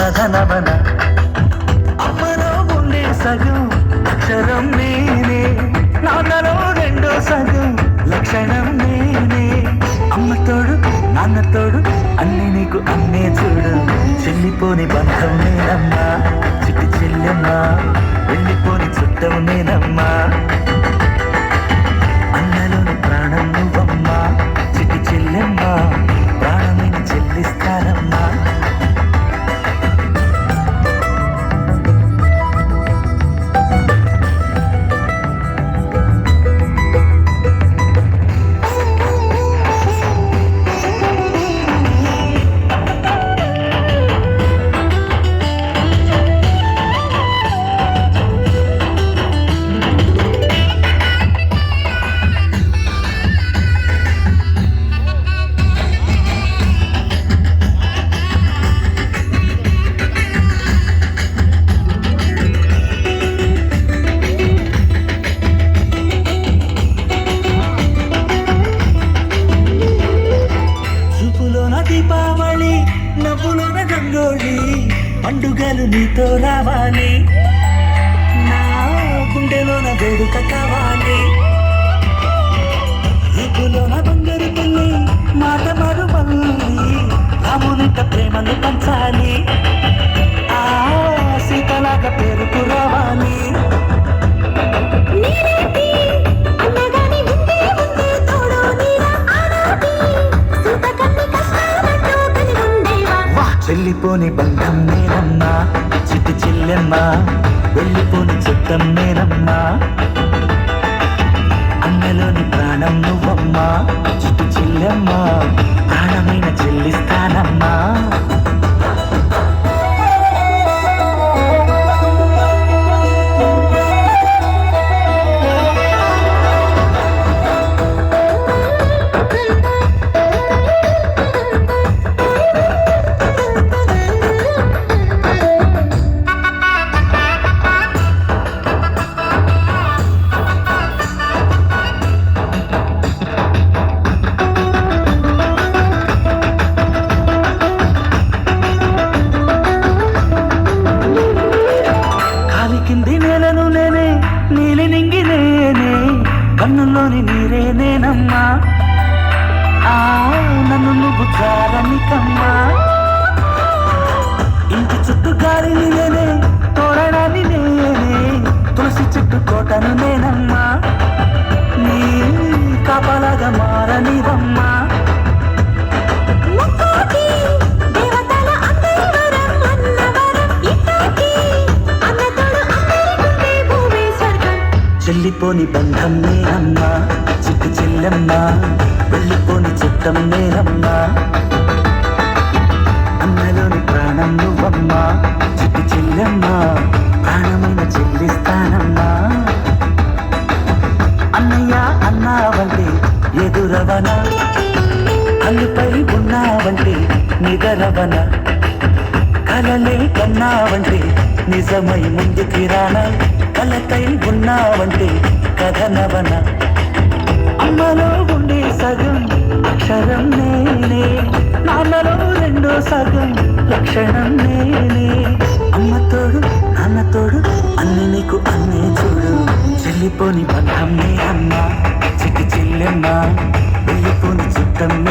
కథనవన. అమ్మలో ఉండే సగం అక్షరం నేనే. నాన్నలో రెండో సగం లక్షణం నేనే. అమ్మ తోడు నాన్న తోడు అన్ని నీకు అన్నే చూడు. చెల్లిపోని బంధం నేనమ్మా చిట్టి చెల్లెమ్మా. వెళ్ళిపోని చుట్టం నేనమ్మా. పండుగలు నీతో రావాలి. నా గుండెలోన వేడుక కావాలి. రూపులోన వెళ్ళిపోని బంధం నేనమ్మా చిట్టి చెల్లెమ్మా వెళ్ళిపోని చిత్తం నేనమ్మా. అన్నలోని ప్రాణం నువ్వమ్మా చిట్టి చెల్లెమ్మా ప్రాణమైన చెల్లిస్తానమ్మా కన్నులోని నీరే నేనమ్మా. నన్ను నువ్వు చారనికమ్మా చెల్లిపోని బంధం నేనమ్మా చిట్టు చెల్లెమ్మా వెళ్ళిపోని చిత్తం నేనమ్మా. అన్నలోని ప్రాణం నువ్వమ్మా చిట్టు చెల్లెమ్మా ప్రాణమైన చెల్లిస్తానమ్మా అన్నయ్య అన్నావంటే ఎదురవన అల్లుపై ఉన్నావంటే నిదరవన కలలే కన్నావంటే నిజమై ముందుకి రానా. కలకై ఉన్నావంటే కథనవన. అమ్మలో ఉండే సగం అక్షరం నేనే. నాన్నలో రెండో సగం లక్షణం నేనే. అమ్మ తోడు నాన్న తోడు అన్ని నీకు అన్నే చూడు. చెల్లిపోని బంధం నే అమ్మ చిట్టి చెల్లెమ్మ. వెళ్ళిపోని చుట్టం